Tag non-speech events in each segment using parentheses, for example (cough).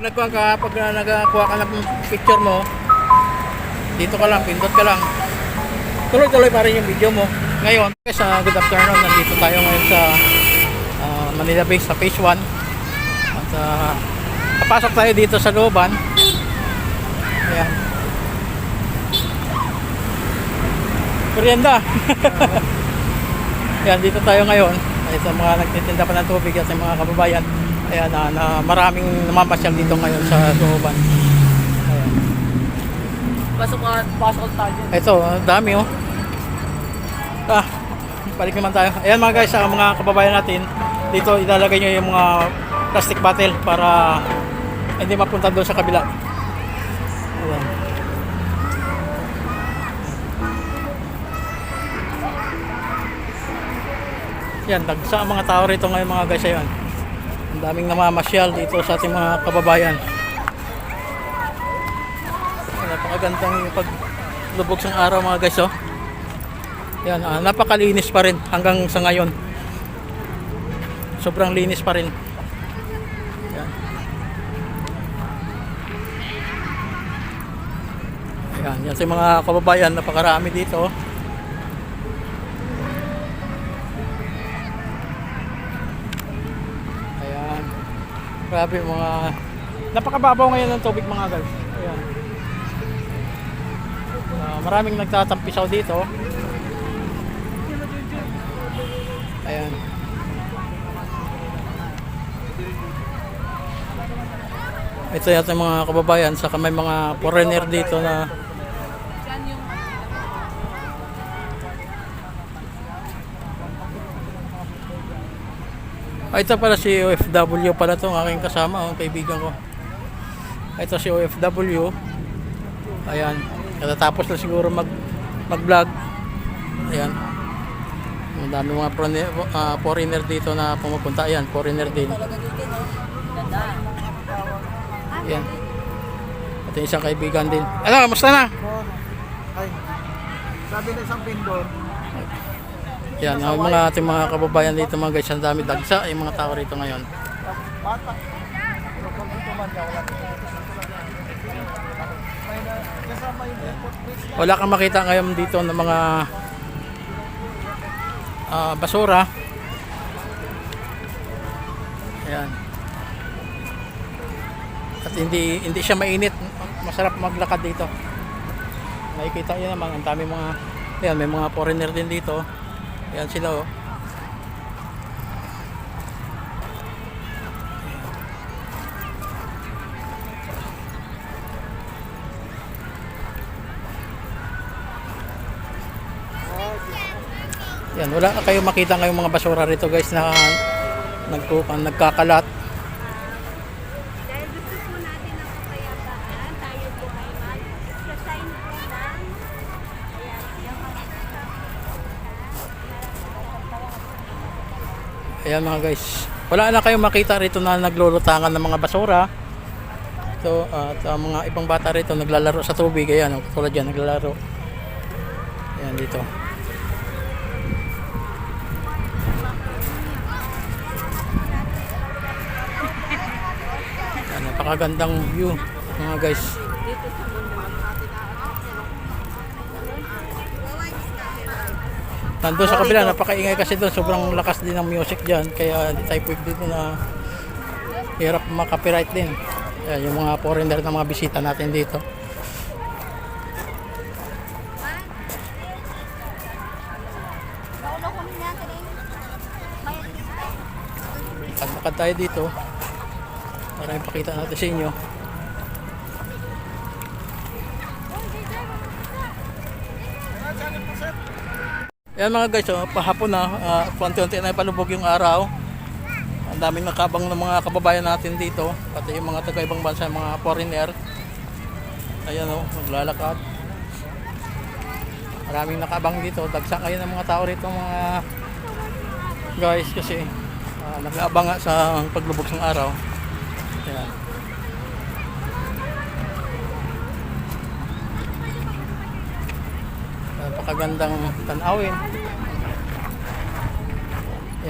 Nagkuha ka, pag uh, nagkuha ka ng picture mo, dito ka lang, pindot ka lang. Tuloy-tuloy pa rin yung video mo. Ngayon, guys, uh, good afternoon. Nandito tayo ngayon sa ah, Manila Base sa Phase 1. At uh, papasok tayo dito sa looban. Ayan. Kuryenda. (laughs) Ayan, dito tayo ngayon. Ay, sa mga nagtitinda pa ng tubig at sa mga kababayan. Ayan, na, na maraming namamasyal dito ngayon sa looban. Ayan. Pasok ka, pasok tayo. Ito, dami oh. Ah, balik naman tayo. Ayan mga guys, ang mga kababayan natin, dito ilalagay nyo yung mga plastic bottle para hindi mapunta doon sa kabila. Ayan. Yan, dagsa ang mga tao rito ngayon mga guys. Ayan. Ang daming namamasyal dito sa ating mga kababayan. Napakagandang paglubog ng araw mga guys oh. Yan, ah, napakalinis pa rin hanggang sa ngayon. Sobrang linis pa rin. Yan. Ayan, yan sa mga kababayan, napakarami dito. Grabe mga napakababaw ngayon ng tubig mga guys. Ayan. Ah, maraming nagtatampisaw dito. Ayan. Ito yata mga kababayan saka may mga foreigner dito na Ah, ito pala si OFW pala itong aking kasama, oh, kaibigan ko. Ito si OFW. Ayan. Katatapos na siguro mag mag-vlog. Ayan. Ang dami mga foreigner, ah, foreigner dito na pumupunta. Ayan, foreigner din. Ayan. Ito yung isang kaibigan din. Ano, kamusta na? Ay, sabi na isang pindor, Yan, ang mga ating mga kababayan dito mga guys, ang dami dagsa yung mga tao rito ngayon. wala kang makita ngayon dito ng mga ah, basura. Ayan. At hindi hindi siya mainit. Masarap maglakad dito. Nakikita niyo naman ang dami mga Ayan, may mga foreigner din dito. Ayan sila oh. Yan, wala na kayo makita ngayong mga basura rito guys na nagkukan, nagkakalat. Dahil gusto po natin ng kapayapaan, tayo po ay mag-sign po ng ayan, yung mga Ayan mga guys. Wala na kayong makita rito na naglulutangan ng mga basura. Ito, at ang mga ibang bata rito naglalaro sa tubig. Ayan, tulad yan, naglalaro. Ayan dito. Ayan, napakagandang view mga guys. Nandun sa kabila, napakaingay kasi doon. Sobrang lakas din ng music dyan. Kaya di tayo pwede dito na hirap makapiright din. Ayan, yung mga foreigner na mga bisita natin dito. Lakad-lakad tayo dito. Para ipakita natin sa inyo. Yan mga guys, oh, pahapon na, uh, konti-unti na palubog yung araw. Ang daming nakabang ng mga kababayan natin dito, pati yung mga taga ibang bansa, mga foreigner. Ayan oh, naglalakad. Maraming nakabang dito, dagsa kayo ng mga tao rito mga guys kasi uh, nag-aabang sa paglubog ng araw. Ayan. Napakagandang tanawin.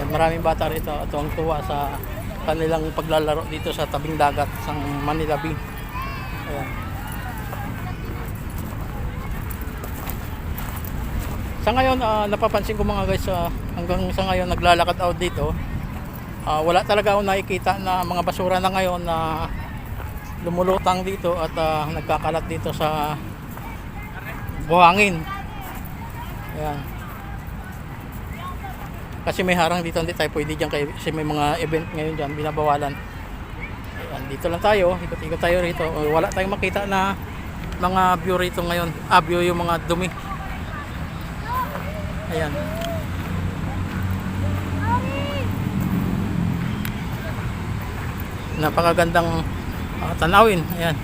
Yan, maraming bata rito at tuwang tuwa sa kanilang paglalaro dito sa tabing dagat sa Manila Bay. Ayan. Sa ngayon, ah, napapansin ko mga guys, ah, hanggang sa ngayon naglalakad out dito, ah, wala talaga ako nakikita na mga basura na ngayon na lumulutang dito at ah, nagkakalat dito sa buhangin. Ayan. Kasi may harang dito, hindi tayo pwede dyan kasi may mga event ngayon dyan, binabawalan. Ayan, dito lang tayo, ikot-ikot tayo rito. Wala tayong makita na mga view rito ngayon. Ah, view yung mga dumi. Ayan. Napakagandang ah, tanawin. Ayan.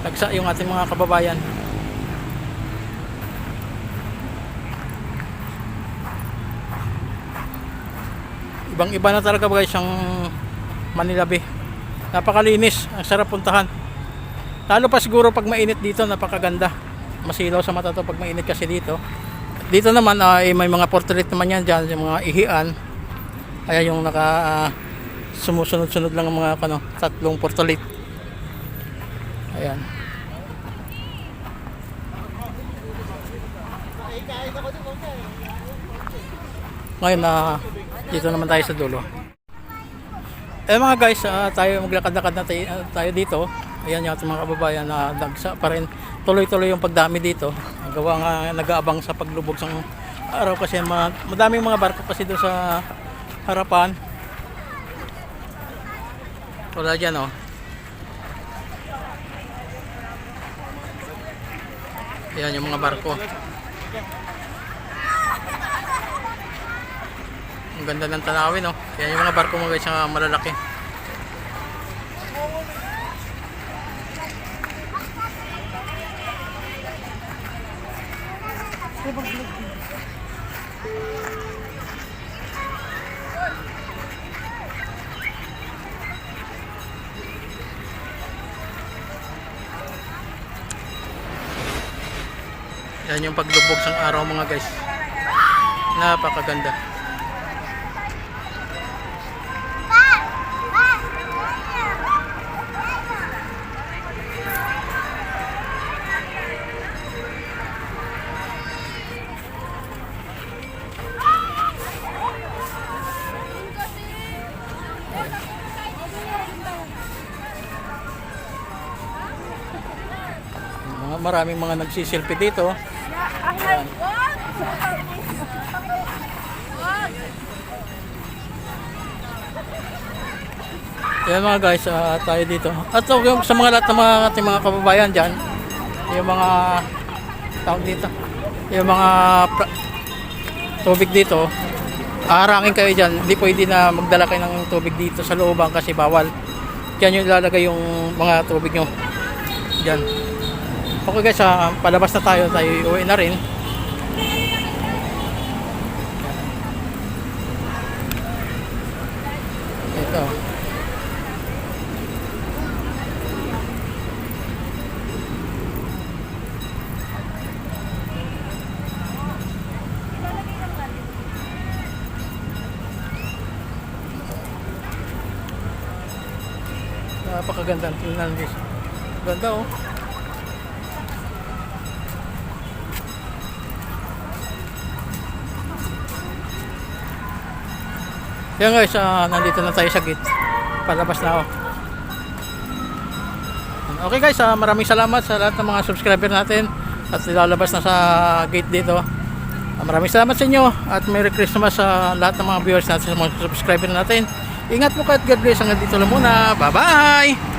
Nagsa yung ating mga kababayan. Ibang iba na talaga guys ang Manila Bay. Napakalinis, ang sarap puntahan. Lalo pa siguro pag mainit dito, napakaganda. Masilaw sa mata to pag mainit kasi dito. Dito naman ay may mga portrait naman yan dyan, yung mga ihian. Ayan yung naka ah, sumusunod-sunod lang ang mga ano, tatlong portrait. Ayan. Ngayon na dito naman tayo sa dulo. Eh mga guys, ah, tayo maglakad-lakad na tayo, ah, tayo dito. Ayan yung mga kababayan na nagsa pa rin tuloy-tuloy yung pagdami dito. Gawa nga nag-aabang sa paglubog ng araw kasi mga, madaming mga barko kasi doon sa harapan. Wala dyan oh. Ayan yung mga barko. Ang ganda ng tanawin, no? Yan yung mga barko mga guys, yung malalaki. Yan yung paglubog ng araw mga guys. Napakaganda. Maraming mga nagsiselfie dito. Ayan. Yan mga guys, ah, tayo dito. At so, yung sa mga lahat ng mga ating mga kababayan dyan, yung mga tawag dito, yung mga pra- tubig dito, aharangin kayo dyan. Hindi pwede na magdala kayo ng tubig dito sa looban kasi bawal. Diyan yung ilalagay yung mga tubig nyo. Diyan. Okay guys, ah, palabas na tayo. Tayo uwi na rin. Ito. Napakaganda. Tingnan guys. Ganda oh. Yan guys, ah, nandito na tayo sa gate. Palabas na ako. Okay guys, ah, maraming salamat sa lahat ng mga subscriber natin at nilalabas na sa gate dito. Ah, maraming salamat sa inyo at Merry Christmas sa lahat ng mga viewers natin sa mga subscriber natin. Ingat po kayo at God bless. Hanggang dito lang muna. Bye-bye!